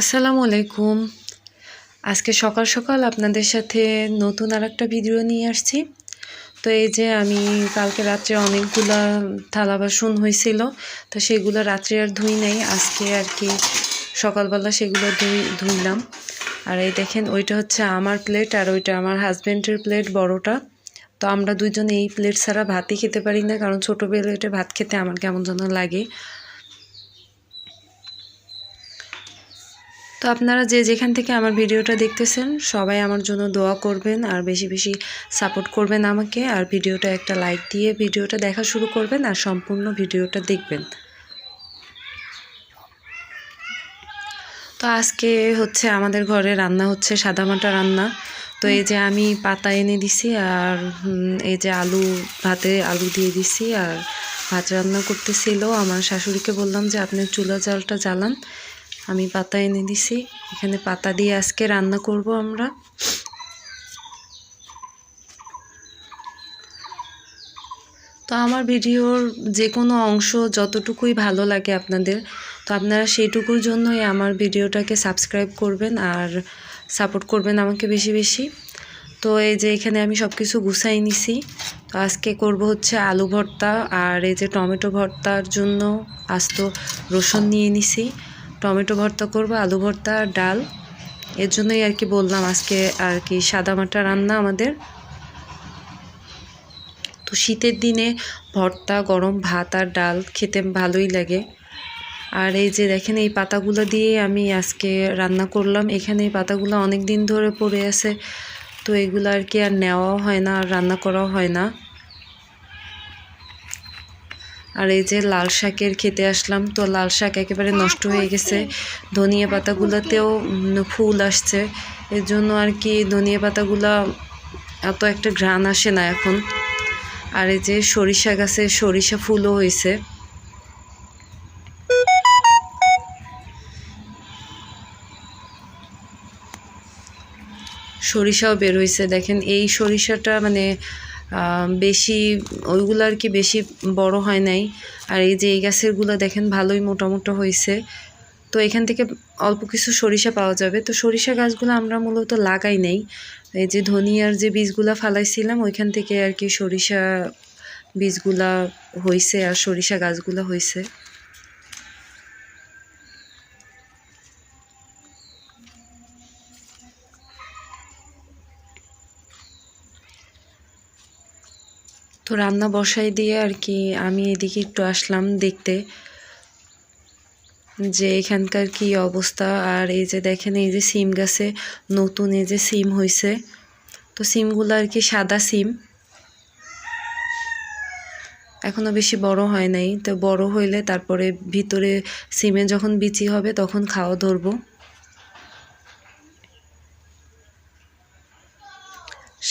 আসসালামু আলাইকুম। আজকে সকাল সকাল আপনাদের সাথে নতুন আর একটা ভিডিও নিয়ে আসছি। তো এই যে আমি কালকে রাত্রে অনেকগুলা থালা বাসন হয়েছিল তো সেগুলো রাত্রে আর ধুই নাই, আজকে আর কি সকালবেলা সেগুলো ধুই, ধুইলাম। আর এই দেখেন, ওইটা হচ্ছে আমার প্লেট আর ওইটা আমার হাজব্যান্ডের প্লেট বড়টা। তো আমরা দুইজন এই প্লেট ছাড়া ভাতই খেতে পারি না, কারণ ছোটো প্লেটে ভাত খেতে আমার কেমন যেন লাগে। তো আপনারা যে যেখান থেকে আমার ভিডিওটা দেখতেছেন, সবাই আমার জন্য দোয়া করবেন আর বেশি বেশি সাপোর্ট করবেন আমাকে। আর ভিডিওটা একটা লাইক দিয়ে ভিডিওটা দেখা শুরু করবেন আর সম্পূর্ণ ভিডিওটা দেখবেন। তো আজকে হচ্ছে আমাদের ঘরে রান্না হচ্ছে সাদামাটা রান্না। তো এই যে আমি পাতা এনে দিছি আর এই যে আলু ভাতে আলু দিয়ে দিছি আর ভাত রান্না করতেছিল। আমার শাশুড়িকে বললাম যে, আপনি চুলা জালটা জ্বালান। আমি পাতা এনে দিছি। এখানে পাতা দিয়ে আজকে রান্না করব আমরা। তো আমার ভিডিওর যে কোনো অংশ যতটুকুই ভালো লাগে আপনাদের, তো আপনারা সেইটুকুর জন্যই আমার ভিডিওটাকে সাবস্ক্রাইব করবেন আর সাপোর্ট করবেন আমাকে বেশি বেশি। তো এই যে এখানে আমি সব কিছু গুছাই নিছি। তো আজকে করব হচ্ছে আলু ভর্তা আর এই যে টমেটো ভর্তার জন্য আস্ত রসুন নিয়ে নিছি। টমেটো ভর্তা করব, আলু ভর্তা আর ডাল। এর জন্যই আর কি বললাম আজকে আর কি সাদা মাটা রান্না আমাদের। তো শীতের দিনে ভর্তা, গরম ভাত আর ডাল খেতে ভালোই লাগে। আর এই যে দেখেন, এই পাতাগুলো দিয়ে আমি আজকে রান্না করলাম। এখানে এই পাতাগুলো অনেক দিন ধরে পড়ে আছে, তো এগুলো আর কি আর নেওয়াও হয় না, আর রান্না করাও হয় না। আর এই যে লাল শাকের খেতে আসলাম, তো লাল শাক একেবারে নষ্ট হয়ে গেছে। ধনিয়া পাতাগুলোতেও ফুল আসছে। এর জন্য আর কি ধনিয়া পাতাগুলো এত একটা ঘ্রাণ আসে না এখন। আর এই যে সরিষা গাছে সরিষা ফুলও হয়েছে। সরিষাও বের হয়েছে। দেখেন এই সরিষাটা মানে বেশি, ওইগুলো আর কি বেশি বড় হয় নাই। আর এই যে এই গাছেরগুলো দেখেন ভালোই মোটামোটো হয়েছে। তো এখান থেকে অল্প কিছু সরিষা পাওয়া যাবে। তো সরিষা গাছগুলো আমরা মূলত লাগাই নেই। এই যে ধনিয়ার যে বীজগুলা ফালাইছিলাম, ওইখান থেকে আর কি সরিষা বীজগুলা হয়েছে আর সরিষা গাছগুলো হয়েছে তো রান্না বসাই দিয়ে আর কি আমি এদিকে একটু আসলাম দেখতে যে এখানকার কি অবস্থা। আর এই যে দেখেন, এই যে সিম গাছে নতুন এই যে সিম হয়েছে তো সিমগুলো আর কি সাদা সিম। এখনও বেশি বড় হয় নাই। তো বড় হইলে তারপরে ভিতরে সিমে যখন বিচি হবে তখন খাওয়া ধরবো।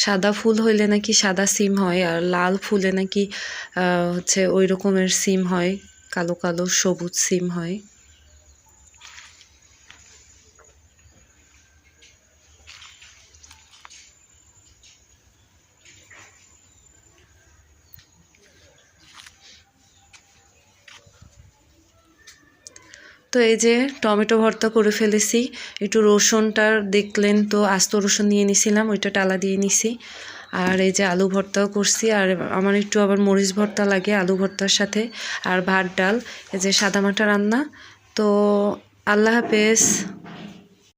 সাদা ফুল হইলে নাকি সাদা সিম হয়, আর লাল ফুলে নাকি হচ্ছে ওই রকমের সিম হয়, কালো কালো সবুজ সিম হয়। তো এই যে টমেটো ভর্তা করে ফেলেছি, একটু রসুনটা দেখলেন তো, আস্ত রসুন নিয়ে নিছিলাম, ওইটা টালা দিয়ে নিছি। আর এই যে আলু ভর্তাও করছি, আর আমার একটু আবার মরিচ ভর্তা লাগে আলু ভর্তার সাথে, আর ভাত, ডাল, এই যে সাদামাটা রান্না। তো আল্লাহ হাফেজ।